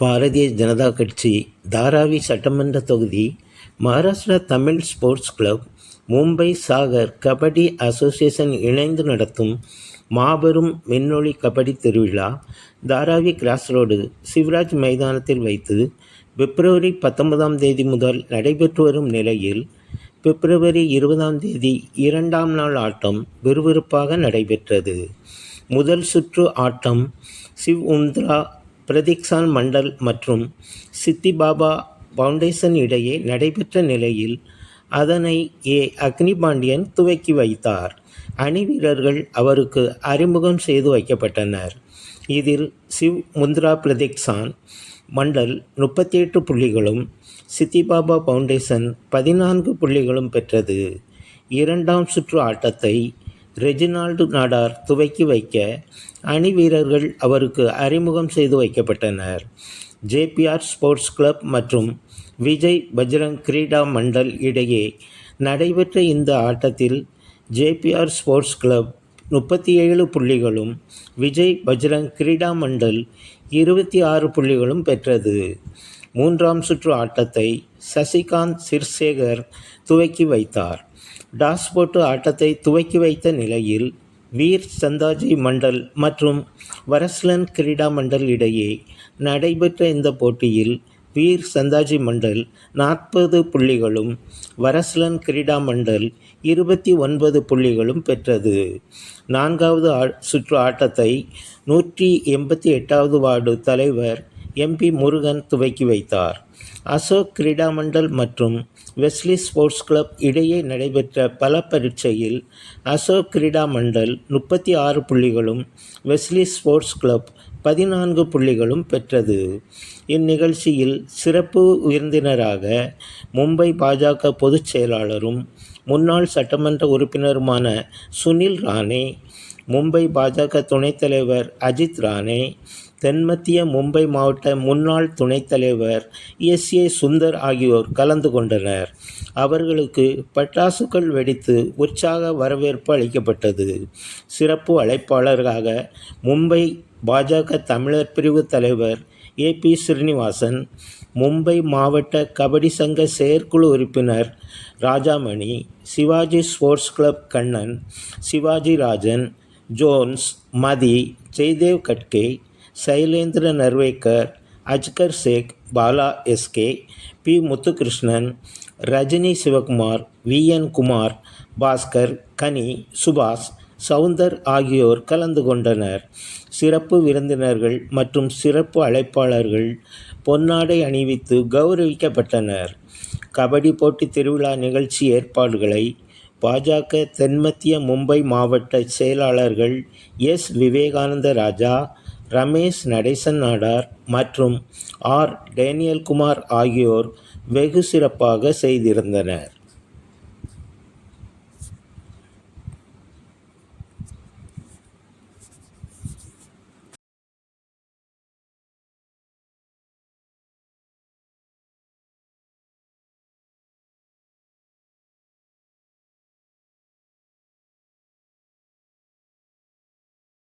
பாரதிய ஜனதா கட்சி தாராவி சட்டமன்ற தொகுதி Maharashtra Tamil sports club Mumbai Sagar kabaddi association இணைந்து நடத்தும் மாபெரும் மின்னொளி கபடி திருவிழா தாராவி கிராஸ் ரோடு சிவராஜ் மைதானத்தில் வைத்து பிப்ரவரி பத்தொன்பதாம் தேதி முதல் நடைபெற்று வரும் நிலையில் பிப்ரவரி இருபதாம் தேதி இரண்டாம் நாள் ஆட்டம் விறுவிறுப்பாக நடைபெற்றது. முதல் சுற்று ஆட்டம் சிவ் உந்த்ரா பிரதிக்சான் மண்டல் மற்றும் சித்தி பாபா ஃபவுண்டேஷன் இடையே நடைபெற்ற நிலையில் அதனை ஏ. அக்னிபாண்டியன் துவக்கி வைத்தார். அணி வீரர்கள் அவருக்கு அறிமுகம் செய்து வைக்கப்பட்டனர். இதில் சிவ் முந்த்ரா பிரதிக்சான் மண்டல் முப்பத்தி எட்டு புள்ளிகளும் சித்திபாபா ஃபவுண்டேஷன் பதினான்கு புள்ளிகளும் பெற்றது. இரண்டாம் சுற்று ஆட்டத்தை ரெஜினால்டு நாடார் துவக்கி வைக்க அணி வீரர்கள் அவருக்கு அறிமுகம் செய்து வைக்கப்பட்டனர். ஜேபிஆர் ஸ்போர்ட்ஸ் கிளப் மற்றும் விஜய் பஜ்ரங் கிரீடா மண்டல் இடையே நடைபெற்ற இந்த ஆட்டத்தில் ஜேபிஆர் ஸ்போர்ட்ஸ் கிளப் முப்பத்தி ஏழு புள்ளிகளும் விஜய் பஜ்ரங் கிரீடா மண்டல் இருபத்தி ஆறு புள்ளிகளும் பெற்றது. மூன்றாம் சுற்று ஆட்டத்தை சசிகாந்த் சிர்சேகர் துவக்கி வைத்தார். டாஸ் போட்டு ஆட்டத்தை துவக்கி வைத்த நிலையில் வீர் சந்தாஜி மண்டல் மற்றும் வரஸ்லன் கிரீடா மண்டல் இடையே நடைபெற்ற இந்த போட்டியில் வீர் சந்தாஜி மண்டல் நாற்பது புள்ளிகளும் வரஸ்லன் கிரீடா மண்டல் இருபத்தி ஒன்பது புள்ளிகளும் பெற்றது. நான்காவது ஆ சுற்று ஆட்டத்தை நூற்றி எண்பத்தி எட்டாவது வார்டு தலைவர் எம்பி முருகன் துவக்கி வைத்தார். அசோக் கிரீடா மண்டல் மற்றும் வெஸ்லி ஸ்போர்ட்ஸ் கிளப் இடையே நடைபெற்ற பல பரீட்சையில் அசோக் கிரீடா மண்டல் முப்பத்தி ஆறு புள்ளிகளும் வெஸ்லி ஸ்போர்ட்ஸ் கிளப் பதினான்கு புள்ளிகளும் பெற்றது. இந்நிகழ்ச்சியில் சிறப்பு விருந்தினராக மும்பை பாஜக பொதுச் செயலாளரும் முன்னாள் சட்டமன்ற உறுப்பினருமான சுனில் ராணே மும்பை பாஜக துணைத் தலைவர் அஜித் ராணே தென்மத்திய மும்பை மாவட்ட முன்னாள் துணைத் தலைவர் எஸ். ஏ. சுந்தர் ஆகியோர் கலந்து கொண்டனர். அவர்களுக்கு பட்டாசுகள் வெடித்து உற்சாக வரவேற்பு அளிக்கப்பட்டது. சிறப்பு அழைப்பாளராக மும்பை பாஜக தமிழர் பிரிவு தலைவர் ஏ. பி. ஸ்ரீனிவாசன் மும்பை மாவட்ட கபடி சங்க செயற்குழு உறுப்பினர் Rajamani Sivaji sports club Kannan Sivaji Rajan Jones Mathi Jaidev Katke Shailendra Narvekar Asgar Shaikh Bala SK P. Muthukrishnan Rajini Sivakumar V. N. Kumar Bhaskar Gani சுபாஷ் சவுந்தர் ஆகியோர் கலந்து கொண்டனர். சிறப்பு விருந்தினர்கள் மற்றும் சிறப்பு அழைப்பாளர்கள் பொன்னாடை அணிவித்து கௌரவிக்கப்பட்டனர். கபடி போட்டி திருவிழா நிகழ்ச்சி ஏற்பாடுகளை பாஜக தென்மத்திய மும்பை மாவட்ட செயலாளர்கள் எஸ். விவேகானந்த ராஜா ரமேஷ் நடேசன் நாடார் மற்றும் ஆர். டேனியல் குமார் ஆகியோர் வெகு சிறப்பாக செய்திருந்தனர்.